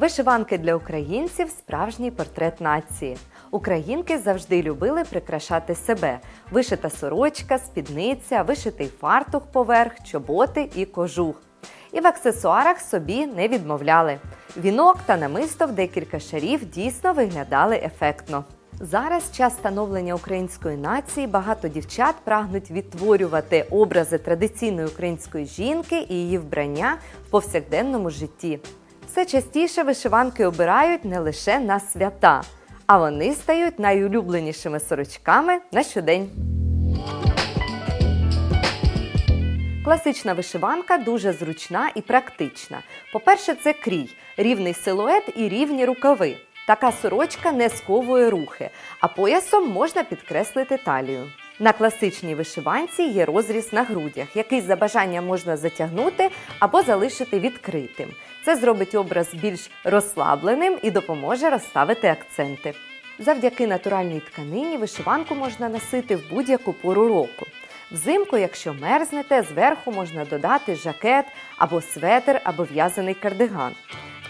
Вишиванки для українців справжній портрет нації. Українки завжди любили прикрашати себе: вишита сорочка, спідниця, вишитий фартух поверх, чоботи і кожух. І в аксесуарах собі не відмовляли. Вінок та намисто в декілька шарів дійсно виглядали ефектно. Зараз час становлення української нації багато дівчат прагнуть відтворювати образи традиційної української жінки і її вбрання в повсякденному житті. Все частіше вишиванки обирають не лише на свята, а вони стають найулюбленішими сорочками на щодень. Класична вишиванка дуже зручна і практична. По-перше, це крій, рівний силует і рівні рукави. Така сорочка не сковує рухи, а поясом можна підкреслити талію. На класичній вишиванці є розріз на грудях, який за бажанням можна затягнути або залишити відкритим. Це зробить образ більш розслабленим і допоможе розставити акценти. Завдяки натуральній тканині вишиванку можна носити в будь-яку пору року. Взимку, якщо мерзнете, зверху можна додати жакет або светр, або в'язаний кардиган.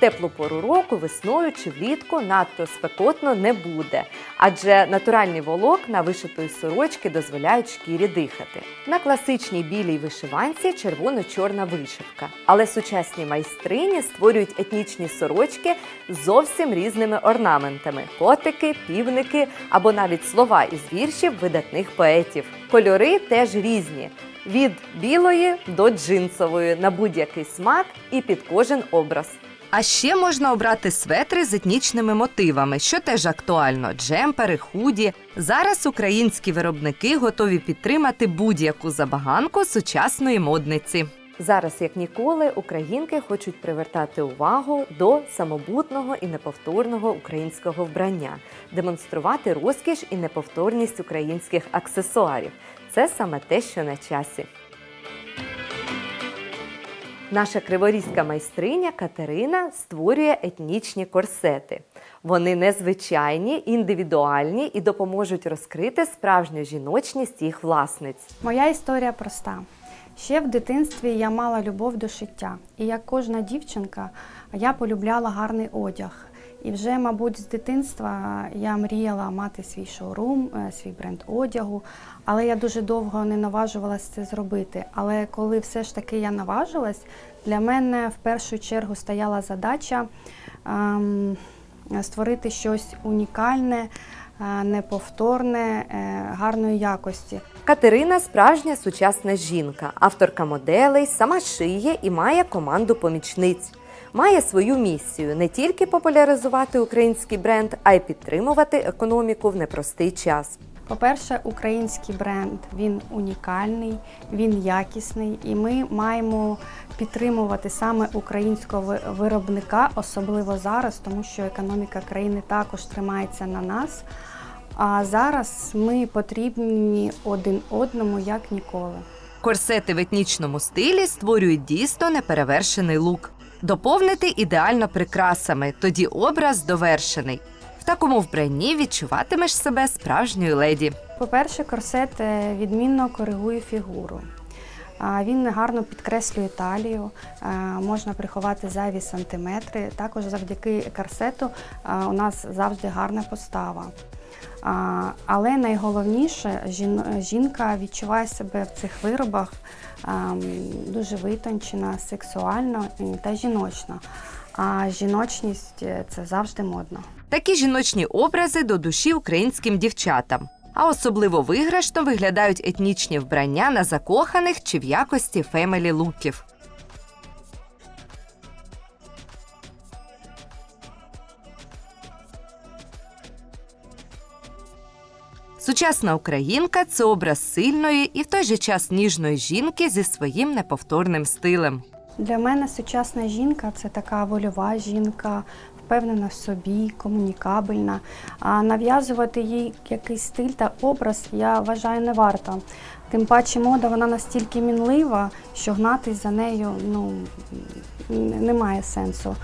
Теплу пору року, весною чи влітку надто спекотно не буде, адже натуральні волокна вишитої сорочки дозволяють шкірі дихати. На класичній білій вишиванці червоно-чорна вишивка. Але сучасні майстрині створюють етнічні сорочки з зовсім різними орнаментами: котики, півники або навіть слова із віршів видатних поетів. Кольори теж різні. Від білої до джинсової на будь-який смак і під кожен образ. А ще можна обрати светри з етнічними мотивами, що теж актуально: джемпери, худі. Зараз українські виробники готові підтримати будь-яку забаганку сучасної модниці. Зараз, як ніколи, українки хочуть привертати увагу до самобутного і неповторного українського вбрання, демонструвати розкіш і неповторність українських аксесуарів. Це саме те, що на часі. Наша криворізька майстриня Катерина створює етнічні корсети. Вони незвичайні, індивідуальні і допоможуть розкрити справжню жіночність їх власниць. Моя історія проста. Ще в дитинстві я мала любов до шиття, і як кожна дівчинка, я полюбляла гарний одяг. І вже, мабуть, з дитинства я мріяла мати свій шоурум, е, свій бренд одягу, але я дуже довго не наважувалась це зробити. Але коли все ж таки я наважилась, для мене в першу чергу стояла задача ем, створити щось унікальне, е, неповторне, е, гарної якості. Катерина справжня сучасна жінка, авторка моделей, сама шиє і має команду помічниць. Має свою місію не тільки популяризувати український бренд, а й підтримувати економіку в непростий час. По-перше, український бренд він унікальний, він якісний, і ми маємо підтримувати саме українського виробника, особливо зараз, тому що економіка країни також тримається на нас. А зараз ми потрібні один одному як ніколи. Корсети в етнічному стилі створюють дійсно неперевершений лук. Доповнити ідеально прикрасами, тоді образ довершений. В такому вбранні відчуватимеш себе справжньою леді. По-перше, корсет е, відмінно коригує фігуру. Він гарно підкреслює талію, можна приховати зайві сантиметри. Також завдяки корсету у нас завжди гарна постава. Але найголовніше, жінка відчуває себе в цих виробах дуже витончена, сексуально та жіночно. А жіночність е, це завжди модно. Такі жіночні образи до душі українським дівчатам. А особливо виграшно виглядають етнічні вбрання на закоханих чи в якості фемелі луків. Сучасна українка це образ сильної і в той же час ніжної жінки зі своїм неповторним стилем. Для мене сучасна жінка це така вольова жінка, впевнена в собі, комунікабельна. А нав'язувати їй якийсь стиль та образ я вважаю не варто. Тим паче мода вона настільки мінлива, що гнатись за нею ну, немає сенсу.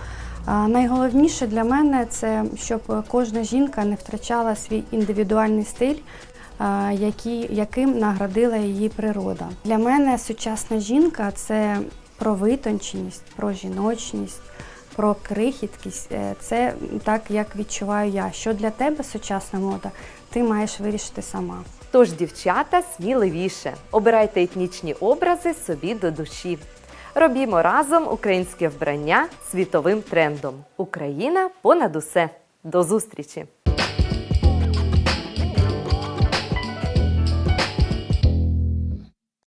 Найголовніше для мене це щоб кожна жінка не втрачала свій індивідуальний стиль, яким наградила її природа. Для мене сучасна жінка це про витонченість, про жіночність, про крихіткість. Е, це так, як відчуваю я. Що для тебе сучасна мода, ти маєш вирішити сама. Тож, дівчата, сміливіше обирайте етнічні образи собі до душі. Робімо разом українське вбрання світовим трендом. Україна понад усе. До зустрічі!